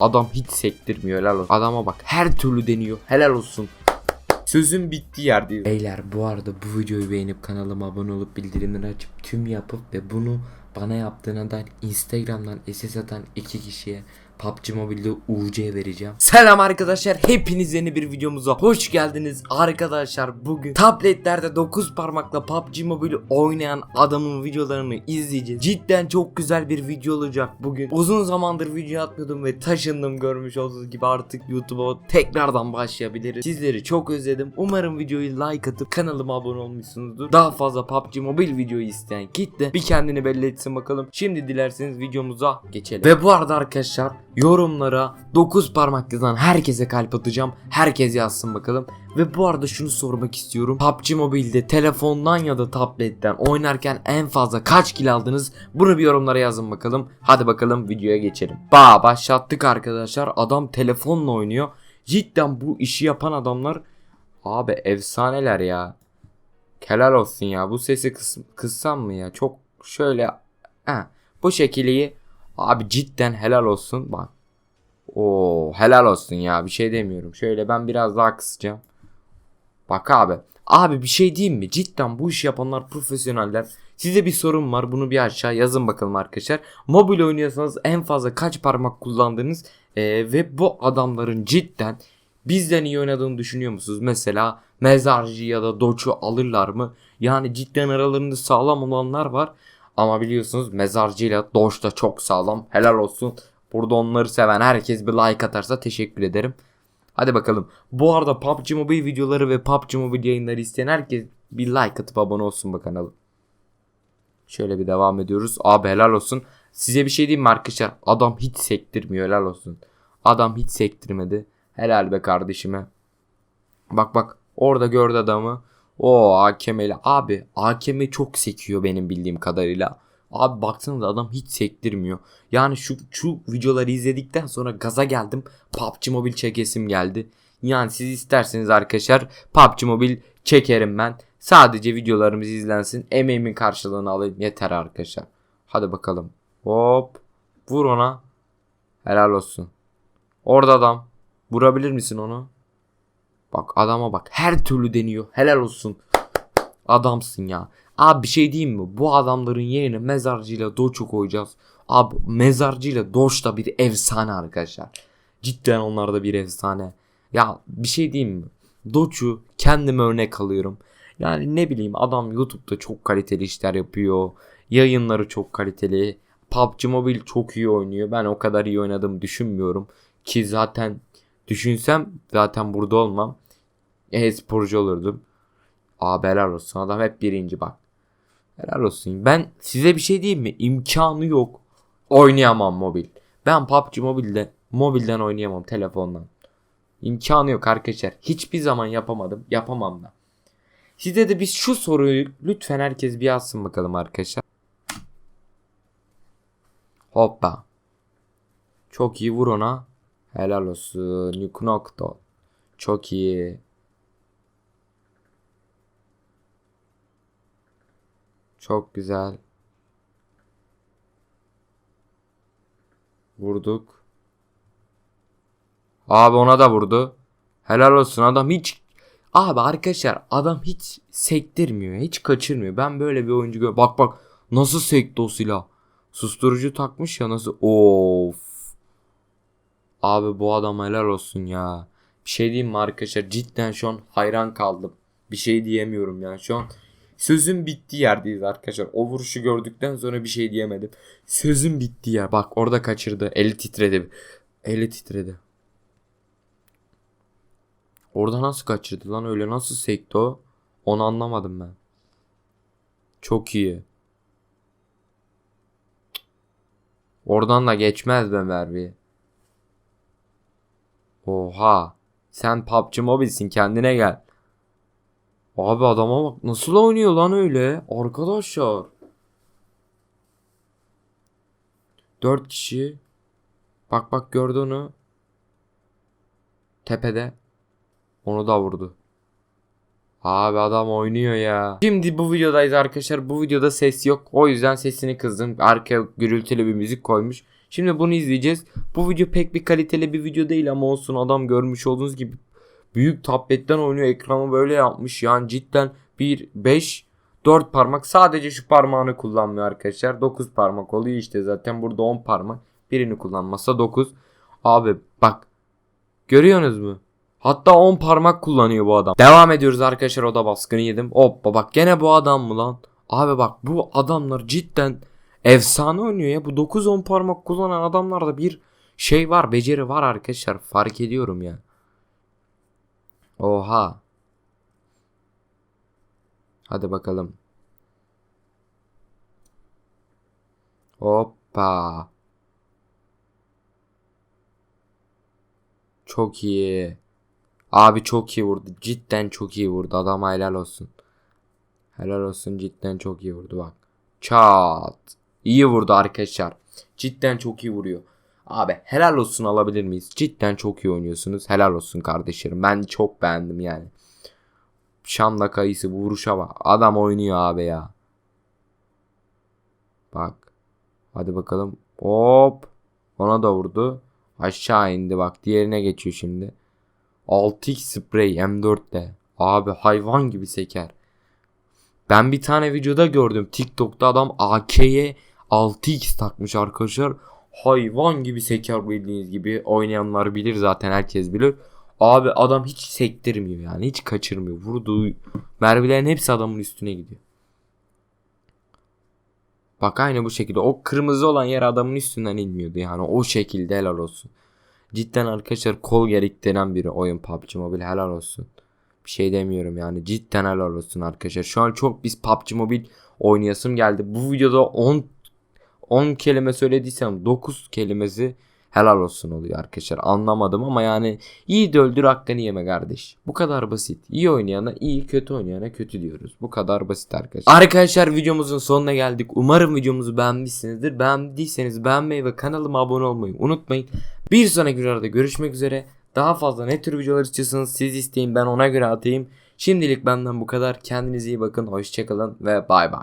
Adam hiç sektirmiyor helal olsun. Adama bak her türlü deniyor helal olsun. Sözün bittiği yerdeyiz. Beyler bu arada bu videoyu beğenip kanalıma abone olup bildirimleri açıp tüm yapıp ve bunu bana yaptığına dair Instagram'dan SS atan iki kişiye PUBG Mobile'de UC vereceğim. Selam arkadaşlar hepiniz yeni bir videomuza hoş geldiniz. Arkadaşlar bugün tabletlerde 9 parmakla PUBG Mobile oynayan adamın videolarını izleyeceğiz. Cidden çok güzel bir video olacak bugün. Uzun zamandır video atmıyordum ve taşındım görmüş olduğunuz gibi artık YouTube'a tekrardan başlayabiliriz. Sizleri çok özledim. Umarım videoyu like atıp kanalıma abone olmuşsunuzdur. Daha fazla PUBG Mobile videoyu isteyen kitle bir kendini belli etsin bakalım. Şimdi dilerseniz videomuza geçelim. Ve bu arada arkadaşlar yorumlara 9 parmak yazan herkese kalp atacağım. Herkes yazsın bakalım. Ve bu arada şunu sormak istiyorum. PUBG Mobile'de telefondan ya da tabletten oynarken en fazla kaç kill aldınız? Bunu bir yorumlara yazın bakalım. Hadi bakalım videoya geçelim. Ba başlattık arkadaşlar. Adam telefonla oynuyor. Cidden bu işi yapan adamlar abi efsaneler ya. Helal olsun ya. Bu sesi kıs kıssam mı ya? Çok şöyle ha bu şekilde abi cidden helal olsun. Bak. Oo helal olsun ya. Bir şey demiyorum. Şöyle ben biraz daha kısacağım. Bak abi. Abi bir şey diyeyim mi? Cidden bu işi yapanlar profesyoneller. Size bir sorum var. Bunu bir aşağı yazın bakalım arkadaşlar. Mobil oynuyorsanız en fazla kaç parmak kullandınız? Ee, ve bu adamların cidden bizden iyi oynadığını düşünüyor musunuz? Mesela mezarcı ya da doçu alırlar mı? Yani cidden aralarında sağlam olanlar var. Ama biliyorsunuz mezarcıyla doç da çok sağlam. Helal olsun. Burada onları seven herkes bir like atarsa teşekkür ederim. Hadi bakalım. Bu arada PUBG Mobile videoları ve PUBG Mobile yayınları isteyen herkes bir like atıp abone olsun bu kanala. Şöyle bir devam ediyoruz. Abi helal olsun. Size bir şey diyeyim mi arkadaşlar? Adam hiç sektirmiyor helal olsun. Adam hiç sektirmedi. Helal be kardeşime. Bak bak orada gördü adamı. O AKM'li. Abi AKM çok sekiyor benim bildiğim kadarıyla. Abi baksanıza adam hiç sektirmiyor. Yani şu şu videoları izledikten sonra gaza geldim. PUBG Mobile çekesim geldi. Yani siz isterseniz arkadaşlar PUBG Mobile çekerim ben. Sadece videolarımız izlensin. Emeğimin karşılığını alayım. Yeter arkadaşlar. Hadi bakalım. Hop. Vur ona. Helal olsun. Orada adam. Vurabilir misin onu? Bak adama bak. Her türlü deniyor. Helal olsun. Adamsın ya. Abi bir şey diyeyim mi? Bu adamların yerine mezarcıyla Doç'u koyacağız. Abi mezarcıyla Doç da bir efsane arkadaşlar. Cidden onlar da bir efsane. Ya bir şey diyeyim mi? Doç'u kendime örnek alıyorum. Yani ne bileyim adam YouTube'da çok kaliteli işler yapıyor. Yayınları çok kaliteli. PUBG Mobile çok iyi oynuyor. Ben o kadar iyi oynadığımı düşünmüyorum. Ki zaten düşünsem zaten burada olmam. E-sporcu olurdum. Abi helal olsun adam hep birinci bak. Helal olsun. Ben size bir şey diyeyim mi? İmkanı yok. Oynayamam mobil. Ben PUBG mobilde mobilden oynayamam telefondan. İmkanı yok arkadaşlar. Hiçbir zaman yapamadım. Yapamam da. Size de biz şu soruyu lütfen herkes bir yazsın bakalım arkadaşlar. Hoppa. Çok iyi vur ona. Helal olsun. Yük. Çok iyi. Çok güzel. Vurduk. Abi ona da vurdu. Helal olsun adam hiç Abi arkadaşlar adam hiç sektirmiyor. Hiç kaçırmıyor. Ben böyle bir oyuncu gör. Bak bak nasıl sekti o silah. Susturucu takmış ya nasıl. Of. Abi bu adam helal olsun ya. Bir şey diyeyim mi arkadaşlar? Cidden şu an hayran kaldım. Bir şey diyemiyorum yani şu an. Sözün bittiği yerdeyiz arkadaşlar. O vuruşu gördükten sonra bir şey diyemedim. Sözün bittiği yer. Bak orada kaçırdı. Eli titredi. Eli titredi. Orada nasıl kaçırdı lan öyle nasıl sekti o? Onu anlamadım ben. Çok iyi. Oradan da geçmez be Merve. Oha. Sen PUBG Mobile'sin kendine gel. Abi adama bak nasıl oynuyor lan öyle arkadaşlar. 4 kişi. Bak bak gördü onu. Tepede. Onu da vurdu. Abi adam oynuyor ya. Şimdi bu videodayız arkadaşlar. Bu videoda ses yok. O yüzden sesini kızdım. Arka gürültülü bir müzik koymuş. Şimdi bunu izleyeceğiz. Bu video pek bir kaliteli bir video değil ama olsun adam görmüş olduğunuz gibi büyük tabletten oynuyor. Ekranı böyle yapmış. Yani cidden 1 5 4 parmak sadece şu parmağını kullanmıyor arkadaşlar. 9 parmak oluyor işte zaten burada 10 parmak. Birini kullanmasa 9. Abi bak görüyorsunuz mu? Hatta 10 parmak kullanıyor bu adam. Devam ediyoruz arkadaşlar o da baskını yedim. Hoppa bak gene bu adam mı lan? Abi bak bu adamlar cidden efsane oynuyor ya. Bu 9-10 parmak kullanan adamlarda bir şey var beceri var arkadaşlar fark ediyorum ya. Oha. Hadi bakalım. Hoppa. Çok iyi. Abi çok iyi vurdu. Cidden çok iyi vurdu. Adam helal olsun. Helal olsun cidden çok iyi vurdu bak. Çat. İyi vurdu arkadaşlar. Cidden çok iyi vuruyor. Abi helal olsun alabilir miyiz? Cidden çok iyi oynuyorsunuz. Helal olsun kardeşlerim. Ben çok beğendim yani. Şam'la kayısı bu vuruşa bak. Adam oynuyor abi ya. Bak. Hadi bakalım. Hop. Ona da vurdu. Aşağı indi bak. Diğerine geçiyor şimdi. 6x sprey M4'te. Abi hayvan gibi seker. Ben bir tane videoda gördüm. TikTok'ta adam AK'ye 6x takmış arkadaşlar. Hayvan gibi seker bildiğiniz gibi. Oynayanlar bilir zaten herkes bilir. Abi adam hiç sektirmiyor yani. Hiç kaçırmıyor. Vurduğu mermilerin hepsi adamın üstüne gidiyor. Bak aynı bu şekilde. O kırmızı olan yer adamın üstünden inmiyordu yani. O şekilde helal olsun. Cidden arkadaşlar kol gerektiren bir oyun PUBG Mobile helal olsun. Bir şey demiyorum yani cidden helal olsun arkadaşlar. Şu an çok biz PUBG Mobile oynayasım geldi. Bu videoda 10 10 kelime söylediysem 9 kelimesi helal olsun oluyor arkadaşlar. Anlamadım ama yani iyi de öldür hakkını yeme kardeş. Bu kadar basit. İyi oynayana iyi, kötü oynayana kötü diyoruz. Bu kadar basit arkadaşlar. Arkadaşlar videomuzun sonuna geldik. Umarım videomuzu beğenmişsinizdir. Beğendiyseniz beğenmeyi ve kanalıma abone olmayı unutmayın. Bir sonraki videoda görüşmek üzere. Daha fazla ne tür videolar istiyorsanız siz isteyin ben ona göre atayım. Şimdilik benden bu kadar. Kendinize iyi bakın. Hoşçakalın ve bay bay.